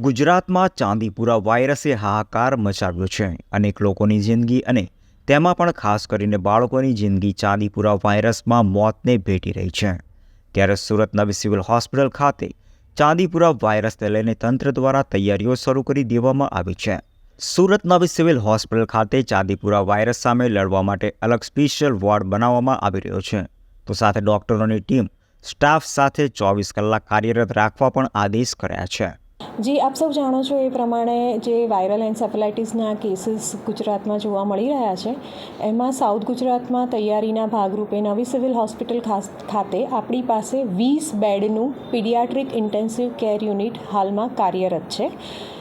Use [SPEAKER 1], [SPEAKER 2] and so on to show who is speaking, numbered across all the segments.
[SPEAKER 1] ગુજરાતમાં ચાંદીપુરા વાયરસે હાહાકાર મચાવ્યો છે. અનેક લોકોની જિંદગી અને તેમાં પણ ખાસ કરીને બાળકોની જિંદગી ચાંદીપુરા વાયરસમાં મોતને ભેટી રહી છે. ત્યારે સુરત નવી સિવિલ હોસ્પિટલ ખાતે ચાંદીપુરા વાયરસને લઈને તંત્ર દ્વારા તૈયારીઓ શરૂ કરી દેવામાં આવી છે. સુરત નવી સિવિલ હોસ્પિટલ ખાતે ચાંદીપુરા વાયરસ સામે લડવા માટે અલગ સ્પેશિયલ વોર્ડ બનાવવામાં આવી રહ્યો છે. તો સાથે ડોક્ટરોની ટીમ સ્ટાફ સાથે ચોવીસ કલાક કાર્યરત રાખવા પણ આદેશ કર્યા છે.
[SPEAKER 2] જી, આપ સૌ જાણો છો એ પ્રમાણે જે વાયરલ એન્સેફેલાઇટિસના કેસીસ ગુજરાતમાં જોવા મળી રહ્યા છે, એમાં સાઉથ ગુજરાતમાં તૈયારીના ભાગરૂપે નવી સિવિલ હોસ્પિટલ ખાતે આપણી પાસે વીસ બેડનું પીડિયાટ્રિક ઇન્ટેન્સિવ કેર યુનિટ હાલમાં કાર્યરત છે.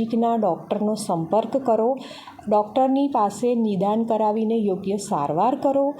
[SPEAKER 2] નજીકના ડૉક્ટરનો સંપર્ક કરો. ડૉક્ટરની પાસે નિદાન કરાવીને યોગ્ય સારવાર કરો.